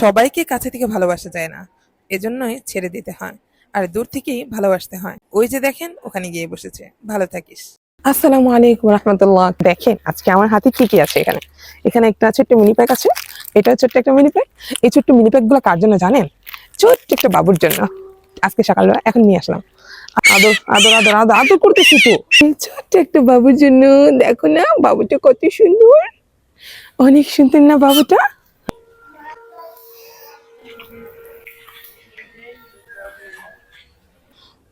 সবাইকে কাছে থেকে ভালোবাসা যায় না। এজন্যই ছেড়ে দিতে হয় আর দূর থেকেই ভালোবাসতে হয়। ওই যে দেখেন, ওখানে গিয়ে বসেছে। ভালো থাকিস। আসসালামু আলাইকুম রহমতুল্লাহ। দেখেন, আজকে আমার হাতে কি কি আছে এখানে? এখানে একটা ছোট্ট মিনি প্যাক আছে। এটা ছোট্ট একটা মিনি প্যাক এই ছোট্ট মিনি প্যাকগুলো কার জন্য জানেন? ছোট্ট একটা বাবুর জন্য। আজকে সকালবেলা এখন নিয়ে আসলাম। আদর আদর আদর আদর আদর করতেছি তো। ছোট্ট একটা বাবুর জন্য, দেখো না, বাবুটা কত সুন্দর। অনেক সুন্দর না বাবুটা?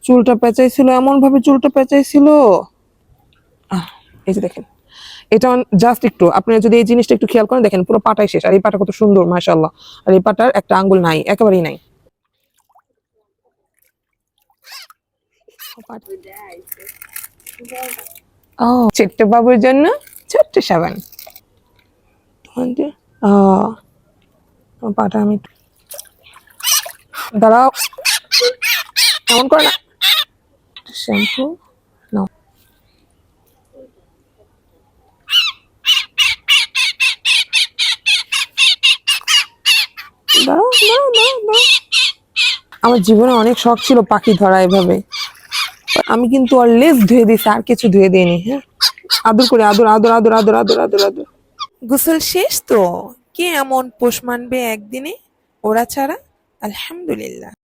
চুলটা পেঁচাইছিল এমন ভাবে চুলটা পেঁচাইছিল? এই যে দেখেন, এটা জাস্ট একটু আপনারা যদি এই জিনিসটা একটু খেয়াল করেন, দেখেন পুরো পাটাই শেষ, আর এই পাটা কত সুন্দর, মাশাআল্লাহ। আর এই পাটার একটা আঙ্গুল নাই, একেবারেই নাই। ও বাবুর জন্য ছোট্ট সাবান। পাটা আমি দাঁড়াও। এমন করে না শ্যাম্পু? দাঁড়াও। আমার জীবনে অনেক শখ ছিল পাখি ধরা এভাবে। আমি কিন্তু আর লেস ধুয়ে দিয়েছি আর কিছু ধুয়ে দিইনি হ্যাঁ? আদর করে, আদর আদর আদর আদর আদর আদর আদর। গোসল শেষ তো? কে এমন পোষ মানবে একদিনে? ওরা ছাড়া? আলহামদুলিল্লাহ।